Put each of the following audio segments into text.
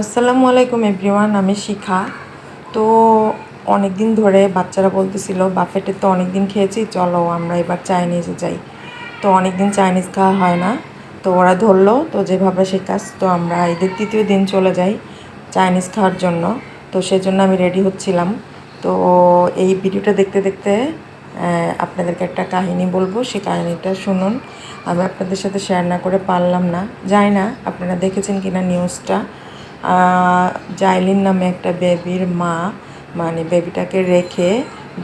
আসসালামু আলাইকুম এভরিওয়ান, আমি শিখা। তো অনেক দিন ধরে বাচ্চারা বলতেছিল, বাফেটে তো অনেক দিন খেয়েছি, চলো আমরা এবার চাইনিজে যাই। তো অনেক দিন চাইনিজ খাওয়া হয় না। তো ওরা ধরলো, তো যেভাবে সে কাজ তো আমরা ঈদের তৃতীয় দিন চলে যাই চাইনিজ খাওয়ার জন্য। তো সেজন্য আমি রেডি হচ্ছিলাম। তো এই ভিডিওটা দেখতে দেখতে আপনাদেরকে একটা কাহিনী বলব। সেই কাহিনীটা শুনুন। আমি আপনাদের সাথে শেয়ার না করে পারলাম না। জানি না আপনারা দেখেছেন কিনা নিউজটা জাইলিন নামে একটা বেবির মা মানে বেবিটাকে রেখে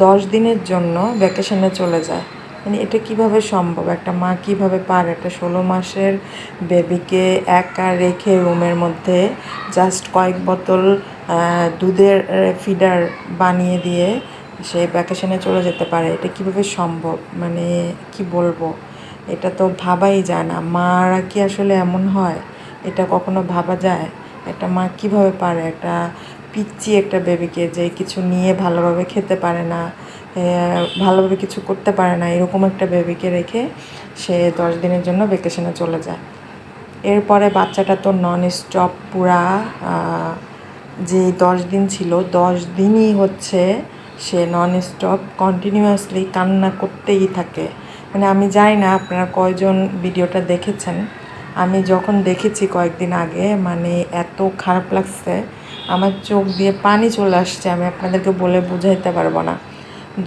দশ দিনের জন্য ভ্যাকেশনে চলে যায়। মানে এটা কীভাবে সম্ভব? একটা মা কীভাবে পারে? একটা ষোলো মাসের বেবিকে একা রেখে রুমের মধ্যে জাস্ট কয়েক বোতল দুধের ফিডার বানিয়ে দিয়ে সে ভ্যাকেশনে চলে যেতে পারে। এটা কীভাবে সম্ভব? মানে কি বলব? এটা তো ভাবাই যায় না। মারা কি আসলে এমন হয়? এটা কখনো ভাবা যায়? একটা মা কীভাবে পারে? একটা পিচ্ছি একটা বেবিকে যে কিছু নিয়ে ভালোভাবে খেতে পারে না ভালোভাবে কিছু করতে পারে না, এরকম একটা বেবিকে রেখে সে দশ দিনের জন্য ভেকেশনে চলে যায়। এরপরে বাচ্চাটা তো নন স্টপ পুরা যে দশ দিন ছিল, দশ দিনই হচ্ছে সে নন স্টপ কন্টিনিউয়াসলি কান্না করতেই থাকে। মানে আমি জানি না আপনারা কয়জন ভিডিওটা দেখেছেন আমি যখন দেখেছি কয়েকদিন আগে মানে এত খারাপ লাগছে, আমার চোখ দিয়ে পানি চলে আসছে, আমি আপনাদেরকে বলে বুঝাইতে পারব না।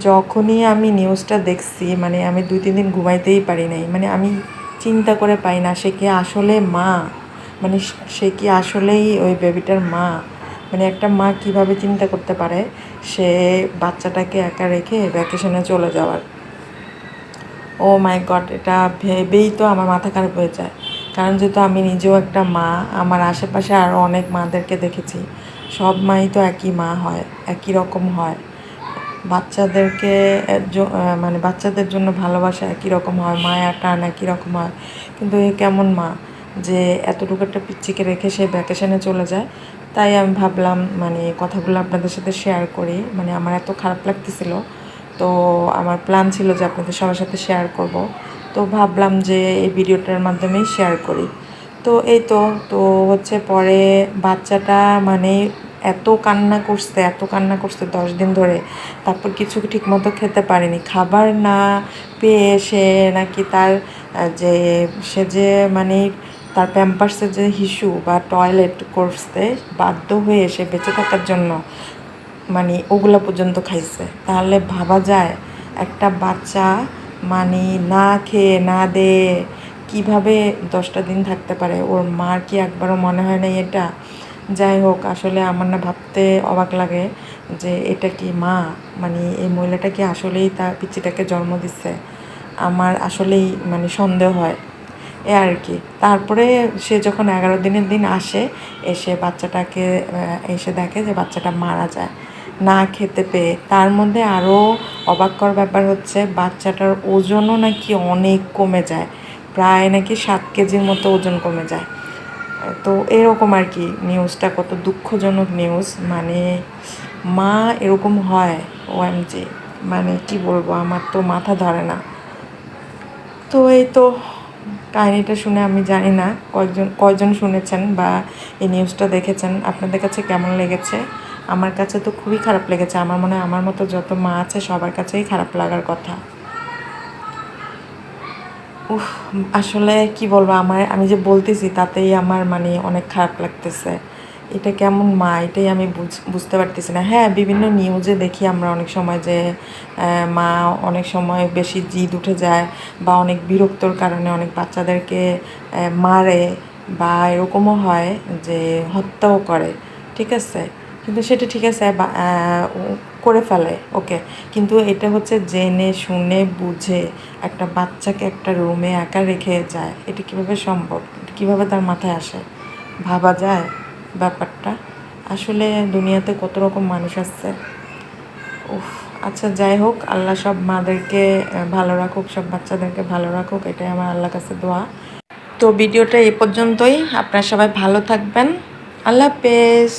যখনই আমি নিউজটা দেখছি মানে আমি দুই, তিন দিন ঘুমাইতেই পারি নাই মানে আমি চিন্তা করে পাই না, সে কি আসলে মা? মানে সে কি আসলেই ওই বেবিটার মা? মানে একটা মা কীভাবে চিন্তা করতে পারে? সে বাচ্চাটাকে একা রেখে ভ্যাকেশনে চলে যাওয়ার। ও মাই গড এটা ভেবেই তো আমার মাথা খারাপ হয়ে যায়। কারণ যেহেতু আমি নিজেও একটা মা, আমার আশেপাশে আরও অনেক মাদেরকে দেখেছি। সব মাই তো একই মা হয়, একই রকম হয়। বাচ্চাদেরকে মানে বাচ্চাদের জন্য ভালোবাসা একই রকম হয় মায়া টান একই রকম হয়। কিন্তু এ কেমন মা যে এতটুকু একটা পিচ্চিকে রেখে সে ভ্যাকেশনে চলে যায়? তাই আমি ভাবলাম মানে কথাগুলো আপনাদের সাথে শেয়ার করি। মানে আমার এত খারাপ লাগতেছিল। তো আমার প্ল্যান ছিল যে আপনাদের সবার সাথে শেয়ার করব। তো ভাবলাম যে এই ভিডিওটার মাধ্যমেই শেয়ার করি। তো এই তো তো হচ্ছে পরে বাচ্চাটা মানে এত কান্না করছে, এত কান্না করছে দশ দিন ধরে, তারপর কিছু ঠিকমতো খেতে পারেনি। খাবার না পেয়ে সে নাকি তার যে, সে যে মানে তার প্যাম্পার্সের যে হিসু বা টয়লেট করতে বাধ্য হয়ে সে বেঁচে থাকার জন্য মানে ওগুলো পর্যন্ত খাইছে। তাহলে ভাবা যায় একটা বাচ্চা মানে না খেয়ে, না দে কীভাবে দশটা দিন থাকতে পারে? ওর মার কি একবারও মনে হয় না এটা? যাই হোক, আসলে আমার না ভাবতে অবাক লাগে যে এটা কি মা? মানে এই মহিলাটা কি আসলেই তার পিচিটাকে জন্ম দিচ্ছে আমার আসলেই মানে সন্দেহ হয়। এ আর কি। তারপরে সে যখন এগারো দিনের দিন আসে, এসে বাচ্চাটাকে এসে দেখে যে বাচ্চাটা মারা যায়। না খেতে পেয়ে, তার মধ্যে আরও অবাক কর ব্যাপার হচ্ছে বাচ্চাটার ওজনও নাকি অনেক কমে যায়, প্রায় নাকি সাত কেজির মতো ওজন কমে যায়। তো এরকম আর কি নিউজটা কত দুঃখজনক নিউজ মানে মা এরকম হয় ওএমজি মানে কি বলব, আমার তো মাথা ধরে না। তো এই তো কাহিনিটা শুনে আমি জানি না কয়েকজন, কয়জন শুনেছেন বা এই নিউজটা দেখেছেন, আপনাদের কাছে কেমন লেগেছে? আমার কাছে তো খুবই খারাপ লেগেছে। আমার মনে হয় আমার মতো যত মা আছে, সবার কাছেই খারাপ লাগার কথা। উফ, আসলে কি বলব, আমার, আমি যে বলতেছি তাতেই আমার মানে অনেক খারাপ লাগতেছে। এটা কেমন মা, এটাই আমি বুঝ- বুঝতে পারতেছি না। হ্যাঁ বিভিন্ন নিউজে দেখি আমরা অনেক সময় যে মা অনেক সময় বেশি জিদ উঠে যায় বা অনেক বিরক্তর কারণে অনেক বাচ্চাদেরকে মারে বা এরকমও হয় যে হত্যাও করে। ঠিক আছে? কিন্তু সেটা ঠিক আছে করে ফেলে, ওকে। কিন্তু এটা হচ্ছে জেনে শুনে বুঝে একটা বাচ্চাকে একটা রুমে একা রেখে যায়, এটা কীভাবে সম্ভব? কীভাবে তার মাথায় আসে? ভাবা যায় ব্যাপারটা? আসলে দুনিয়াতে কত রকম মানুষ আছে। উফ আচ্ছা যাই হোক, আল্লাহ সব মাদেরকে ভালো রাখুক, সব বাচ্চাদেরকে ভালো রাখুক, এটাই আমার আল্লাহর কাছে দোয়া। তো ভিডিওটা এ পর্যন্তই, আপনারা সবাই ভালো থাকবেন। আল্লাহ হাফেজ।